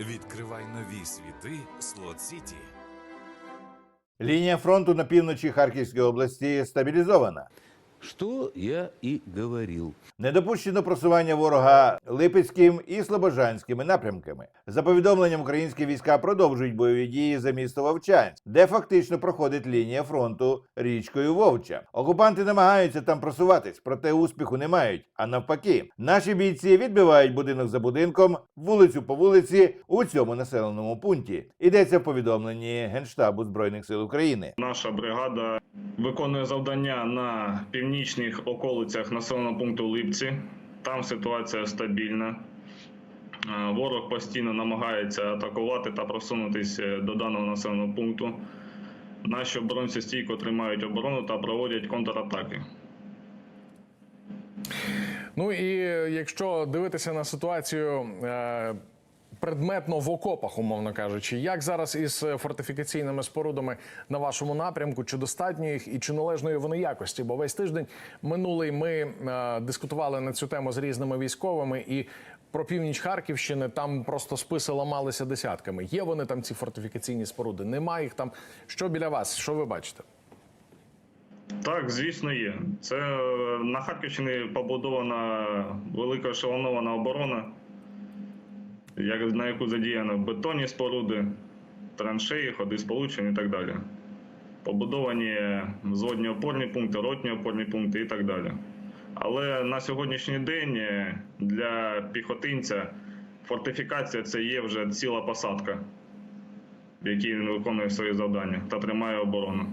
Відкривай нові світи Слот Сіті. Лінія фронту на півночі Харківської області стабілізована. Что я и говорил. Не допущено просування ворога Липецьким і Слобожанськими напрямками. За повідомленням, українські війська продовжують бойові дії за місто Вовчанськ, де фактично проходить лінія фронту річкою Вовча. Окупанти намагаються там просуватись, проте успіху не мають. А навпаки, наші бійці відбивають будинок за будинком, вулицю по вулиці у цьому населеному пункті. Йдеться в повідомленні Генштабу Збройних сил України. Наша бригада виконує завдання на північних околицях населеного пункту Липці. Там ситуація стабільна. Е, Ворог постійно намагається атакувати та просунутися до даного населеного пункту. Наші оборонці стійко тримають оборону та проводять контратаки. Ну і якщо дивитися на ситуацію е, предметно в окопах, умовно кажучи, як зараз із фортифікаційними спорудами на вашому напрямку, чи достатньо їх і чи належної вони якості? Бо весь тиждень минулий ми е, дискутували на цю тему з різними військовими і. Про північ Харківщини там просто списи ламалися десятками. Є вони там ці фортифікаційні споруди? Немає їх там. Що біля вас? Що ви бачите? Так, звісно, є. Це е, на Харківщині побудована велика ешелонована оборона, на яку задіяно бетонні споруди, траншеї, ходи сполучень і так далі. Побудовані зводні опорні пункти, ротні опорні пункти і так далі. Але на сьогоднішній день е, для піхотинця фортифікація це є вже ціла посадка, в якій він виконує свої завдання та тримає оборону.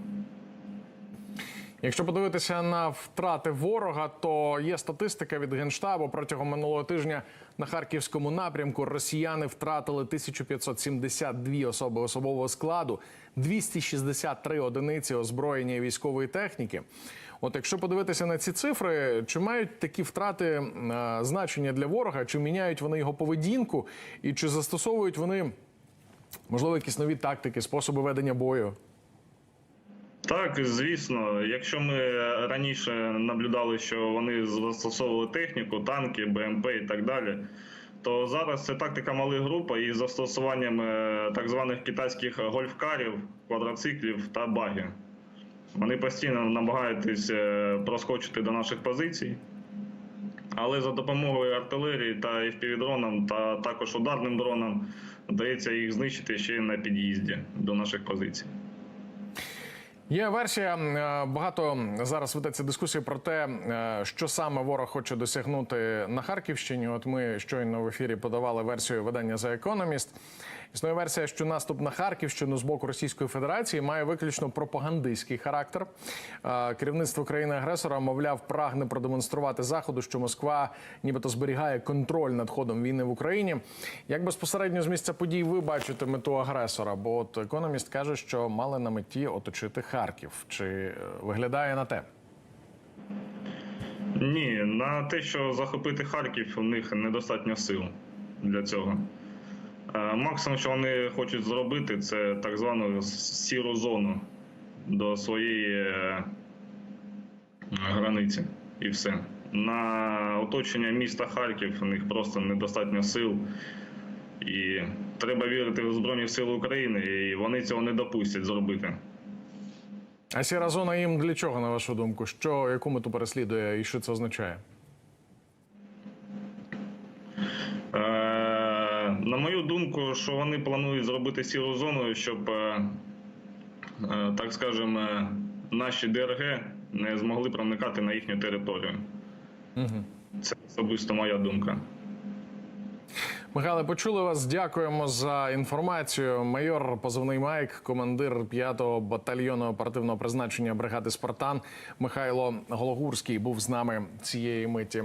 Якщо подивитися на втрати ворога, то є статистика від генштабу протягом минулого тижня на харківському напрямку. Росіяни втратили 1572 особи особового складу, 263 одиниці озброєння військової техніки. От якщо подивитися на ці цифри, чи мають такі втрати е, значення для ворога, чи міняють вони його поведінку, і чи застосовують вони можливо якісь нові тактики, способи ведення бою? Так, звісно, якщо ми раніше наблюдали, що вони застосовували техніку, танки, БМП і так далі, то зараз це тактика малих груп із застосуванням е, так званих китайських гольфкарів, квадроциклів та багів. Вони постійно намагаються е, проскочити до наших позицій, але за допомогою артилерії та FPV-дронам та також ударним дронам вдається їх знищити ще й на під'їзді до наших позицій. Є версія. е, Багато зараз ведеться дискусія про те, е, що саме ворог хоче досягнути на Харківщині. От ми щойно в ефірі подавали версію видання за Economist. Існує версія, що наступ на Харківщину з боку Російської Федерації має виключно пропагандистський характер. Е, Керівництво країни-агресора, мовляв, прагне продемонструвати заходу, що Москва нібито зберігає контроль над ходом війни в Україні. Як безпосередньо з місця подій ви бачите мету агресора? Бо от економіст каже, що мали на меті оточити Харків. Чи е, виглядає на те? Ні, на те, що захопити Харків, у них недостатньо сил для цього. Е, Максимум, що вони хочуть зробити, це так звану сіру зону до своєї е, границі. І все. На оточення міста Харків у них просто недостатньо сил. І треба вірити в Збройні Сили України, і вони цього не допустять зробити. А сіра зона їм для чого, на вашу думку? Що яку мету переслідує і що це означає? Е, на мою думку, що вони планують зробити сіру зону, щоб, е, е, так скажемо, е, наші ДРГ не змогли проникати на їхню територію. Це особисто моя думка. Михайле, почули вас. Дякуємо за інформацію. Майор позивний Майк, командир 5-го батальйону оперативного призначення бригади Спартан Михайло Гологурський був з нами цієї миті.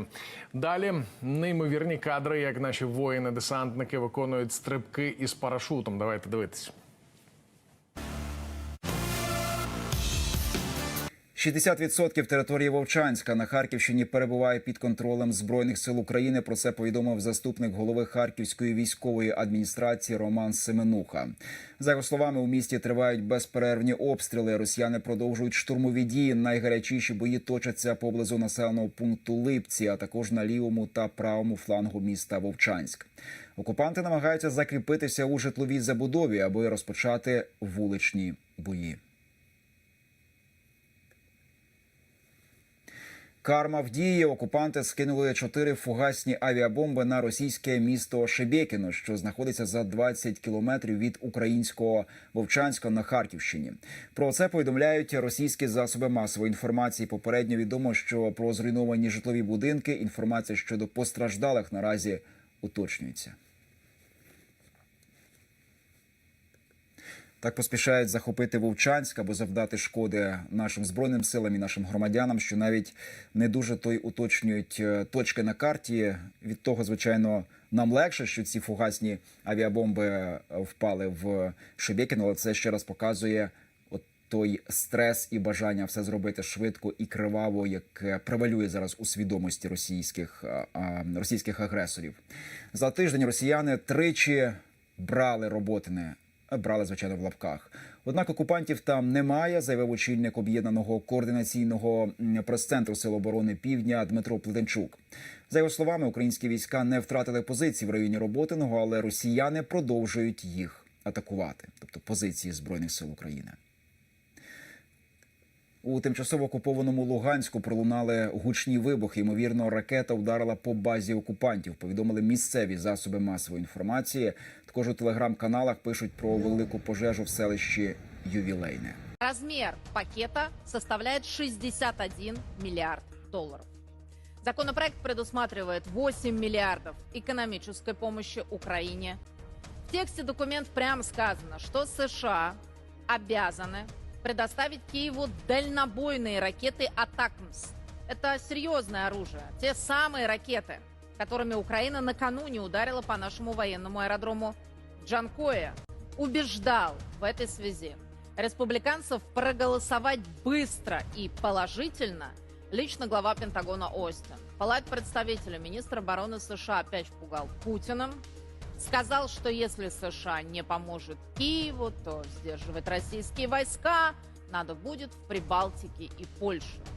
Далі неймовірні кадри, як наші воїни-десантники виконують стрибки із парашутом. Давайте дивитись. 60% території Вовчанська на Харківщині перебуває під контролем збройних сил України. Про це повідомив заступник голови Харківської військової адміністрації Роман Семенуха. За його словами, у місті тривають безперервні обстріли. Росіяни продовжують штурмові дії. Найгарячіші бої точаться поблизу населеного пункту Липці, а також на лівому та правому флангу міста Вовчанськ. Окупанти намагаються закріпитися у житловій забудові, аби розпочати вуличні бої. Карма в дії окупанти скинули чотири фугасні авіабомби на російське місто Шебекіно, що знаходиться за 20 кілометрів від українського Вовчанська на Харківщині. Про це повідомляють російські засоби масової інформації. Попередньо відомо, що про зруйновані житлові будинки інформація щодо постраждалих наразі уточнюється. Так поспішають захопити Вовчанськ або завдати шкоди нашим збройним силам і нашим громадянам, що навіть не дуже той уточнюють е, точки на карті. Від того, звичайно, нам легше, що ці фугасні авіабомби е, впали в Шебекіно, але це ще раз показує той стрес і бажання все зробити швидко і криваво, яке превалює зараз у свідомості російських, а, російських агресорів. За тиждень росіяни тричі брали роботине брали, звичайно, в лапках. Однак окупантів там немає, заявив очільник об'єднаного координаційного прес-центру Сил оборони Півдня Дмитро Плетенчук. За його словами, українські війська не втратили позиції в районі Роботиного, але росіяни продовжують їх атакувати, тобто позиції збройних сил України. У тимчасово окупованому Луганську пролунали гучні вибухи. Ймовірно, ракета вдарила по базі окупантів. Повідомили місцеві засоби масової інформації. Також у телеграм-каналах пишуть про велику пожежу в селищі Ювілейне. Размер пакета составляет 61 миллиард долларов. Законопроект предусматривает 8 миллиардов экономической помощи Украине. В тексте документ прямо сказано, что США обязаны предоставить Киеву дальнобойные ракеты «Атакмс». Это серьезное оружие. Те самые ракеты, которыми Украина накануне ударила по нашему военному аэродрому Джанкоя. Убеждал в этой связи республиканцев проголосовать быстро и положительно лично глава Пентагона Остин. Палат представителя министра обороны США опять пугал Путиным. Сказал, что если США не поможет Киеву, то сдерживать российские войска надо будет в Прибалтике и Польше.